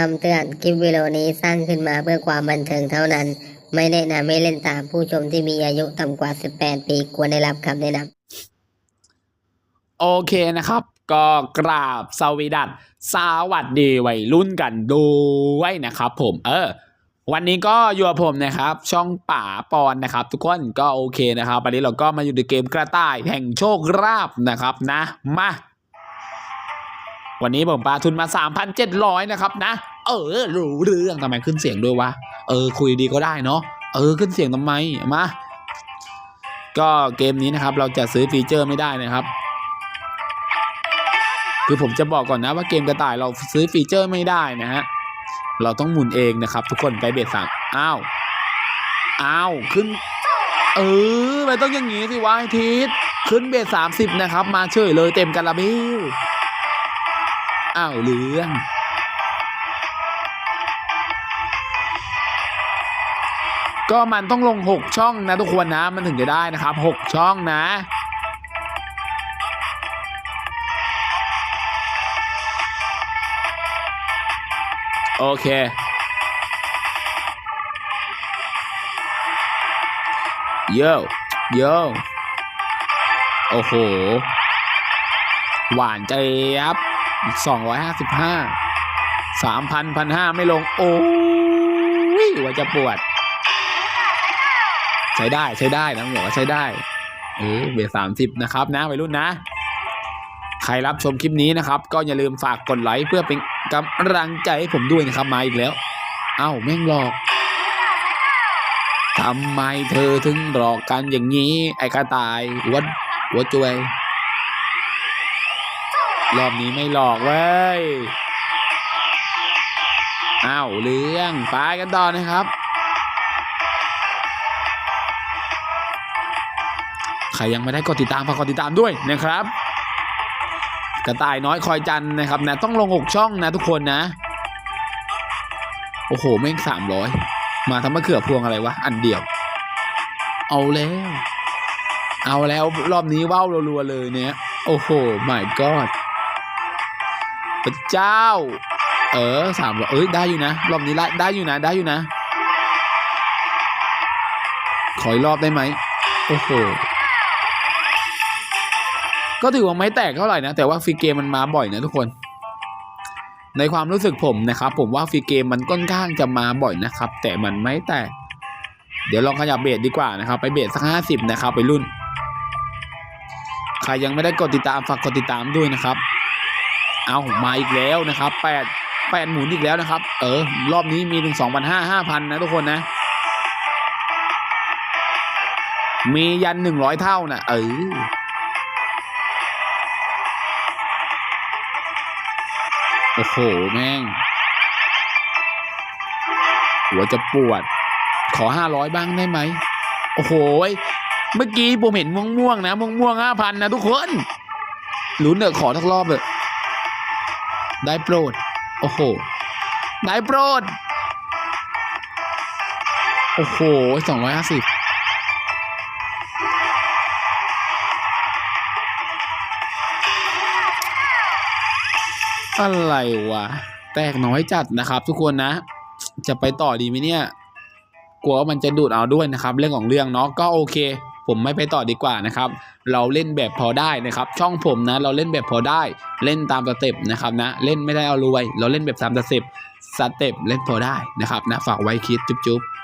คำเตือนคลิปวิดีโอนี้สร้างขึ้นมาเพื่อความบันเทิงเท่านั้น ไม่แนะนำให้เล่นตามผู้ชมที่มีอายุต่ำกว่า 18 ปีควรได้รับคำแนะนำโอเคนะครับ ก็กราบสวีดัสสวัสดีวัยรุ่นกันด้วยนะครับผมเออวันนี้ก็อยู่กับผมนะครับ ช่องป่าปอนนะครับ ทุกคนก็โอเคนะครับวันนี้เราก็มาอยู่ในเกมกระต่ายแห่งโชคราบนะครับนะมา วันนี้ผมปาทุนมา 3,700 นะครับนะ เออรู้เรื่องทำไมขึ้นเสียงด้วยวะ เออ คุยดีก็ได้เนาะ เออ ขึ้นเสียงทำไม มา ก็เกมนี้นะครับ เราจะซื้อฟีเจอร์ไม่ได้นะครับ คือผมจะบอกก่อนนะว่าเกมกระต่ายเราซื้อฟีเจอร์ไม่ได้นะฮะ เราต้องหมุนเองนะครับ ทุกคนไปเบสสามอ้าว อ้าว ขึ้น เออ มันต้องอย่างงี้สิวะทิศขึ้นเบสสามสิบนะครับ มาเฉยเลยเต็มกระบิว อ้าวเรื่องก็มันต้องลงหกช่องนะทุกคนนะมันถึงจะได้นะครับหกช่องนะ โอเคโยโยโอ้โห หวานเจี๊ยบ สองร้อยห้าสิบห้าสามพันพันห้าไม่ลง โอ้ยว่าจะปวด ใช้ได้ใช้ได้นะบอกว่าใช้ได้ เออเบสสามสิบนะครับนะวัยรุ่นนะ ใครรับชมคลิปนี้นะครับ ก็อย่าลืมฝากกดไลค์เพื่อเป็นกำลังใจให้ผมด้วยนะครับมาอีกแล้ว เอ้าแม่งหลอกทำไมเธอถึงหลอกกันอย่างนี้ ไอ้กระต่ายวัดหัวจวย รอบนี้ไม่หลอกเว้ยอ้าวเรื่องไปกันต่อนะครับ ใครยังไม่ได้กดติดตามฝากกดติดตามด้วยนะครับ กระต่ายน้อยคอยจันนะครับนะต้องลงหกช่องนะทุกคนนะ โอ้โหแม่งสามร้อยมาทำมะเขือพวงอะไรวะ อันเดียว เอาแล้ว เอาแล้วรอบนี้ว่าวรัวๆเลยเนี่ย โอ้โห my god พระเจ้า เออสามรอยเอ้ยได้อยู่นะรอบนี้ได้ได้อยู่นะได้อยู่นะ ขออีกรอบได้ไหมโอ้โหก็ถือว่าไม่แตกเท่าไหร่นะ แต่ว่าฟรีเกมมันมาบ่อยนะทุกคน ในความรู้สึกผมนะครับ ผมว่าฟรีเกมมันค่อนข้างจะมาบ่อยนะครับ แต่มันไม่แตก เดี๋ยวลองขยับเบสดีกว่านะครับ ไปเบสสักห้าสิบนะครับ ไปรุ่น ใครยังไม่ได้กดติดตามฝากกดติดตามด้วยนะครับ เอามาอีกแล้วนะครับแปดแปดหมุนอีกแล้วนะครับ เออ รอบนี้มีถึงสองพันห้าห้าพันนะทุกคนนะ มียันหนึ่งร้อยเท่านะเออโอ้โห แม่ง หัวจะปวด ขอห้าร้อยบ้างได้ไหม โอ้โห เมื่อกี้ผมเห็นม่วงม่วงๆนะ ม่วงม่วงห้าพันนะทุกคนลุ้นเถอะขอทักรอบเถอะ ได้โปรด โอ้โห ได้โปรด โอ้โหสองร้อยห้าสิบอะไรวะ แตกน้อยจัดนะครับทุกคนนะ จะไปต่อดีไหมเนี่ย กลัวว่ามันจะดูดเอาด้วยนะครับ เรื่องของเรื่องเนาะ ก็โอเค ผมไม่ไปต่อดีกว่านะครับ เราเล่นแบบพอได้นะครับ ช่องผมนะ เราเล่นแบบพอได้ เล่นตามสเต็ปนะครับนะ เล่นไม่ได้เอารวย เราเล่นแบบตามสเต็ปสเต็ปเล่นพอได้นะครับนะ ฝากไว้คิดจุ๊บๆ